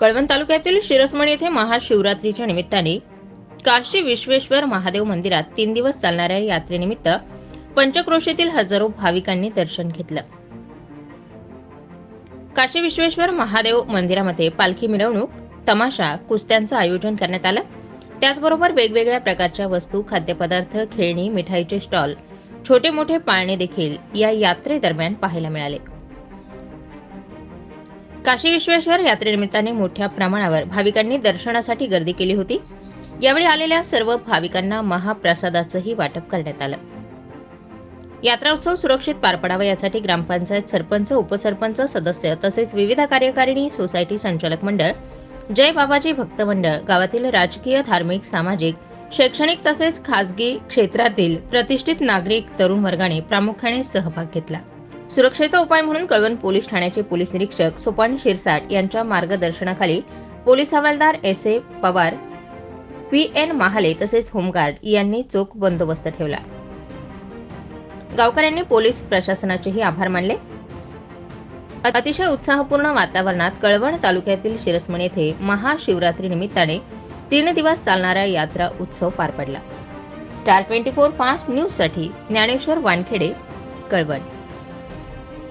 कळवण तालुक्यातील शिरसमण येथे महाशिवरात्रीच्या निमित्ताने काशी विश्वेश्वर महादेव मंदिरात तीन दिवस चालणाऱ्या यात्रेनिमित्त पंचक्रोशीतील हजारो भाविकांनी दर्शन घेतलं. काशी विश्वेश्वर महादेव मंदिरामध्ये पालखी मिरवणूक तमाशा कुस्त्यांचं आयोजन करण्यात आलं. त्याचबरोबर वेगवेगळ्या प्रकारच्या वस्तू खाद्यपदार्थ खेळणी मिठाईचे स्टॉल छोटे मोठे पाळणे देखील या यात्रेदरम्यान पाहायला मिळाले. काशी विश्वेश्वर यात्रेनिमित्ताने मोठ्या प्रमाणावर भाविकांनी दर्शनासाठी गर्दी केली होती. यावेळी आलेल्या सर्व भाविकांना महाप्रसादाचंही वाटप करण्यात आलं. यात्रा उत्सव सुरक्षित पार पडावा यासाठी ग्रामपंचायत सरपंच उपसरपंच सदस्य तसेच विविध कार्यकारिणी सोसायटी संचालक मंडळ जय बाबाजी भक्त मंडळ गावातील राजकीय धार्मिक सामाजिक शैक्षणिक तसेच खाजगी क्षेत्रातील प्रतिष्ठित नागरिक तरुण वर्गाने प्रामुख्याने सहभाग घेतला. सुरक्षेचा उपाय म्हणून कळवण पोलीस ठाण्याचे पोलीस निरीक्षक सोपान शिरसाट यांच्या मार्गदर्शनाखाली पोलीस हवालदार S A Pawar P N Mahale तसेच होमगार्ड यांनी चोख बंदोबस्त ठेवला. गावकऱ्यांनी पोलीस प्रशासनाचेही आभार मानले. अतिशय उत्साहपूर्ण वातावरणात कळवण तालुक्यातील शिरसमण येथे महाशिवरात्री निमित्ताने तीन दिवस चालणारा यात्रा उत्सव पार पडला. स्टार ट्वेंटी फोर फास्ट न्यूजसाठी ज्ञानेश्वर वानखेडे कळवण.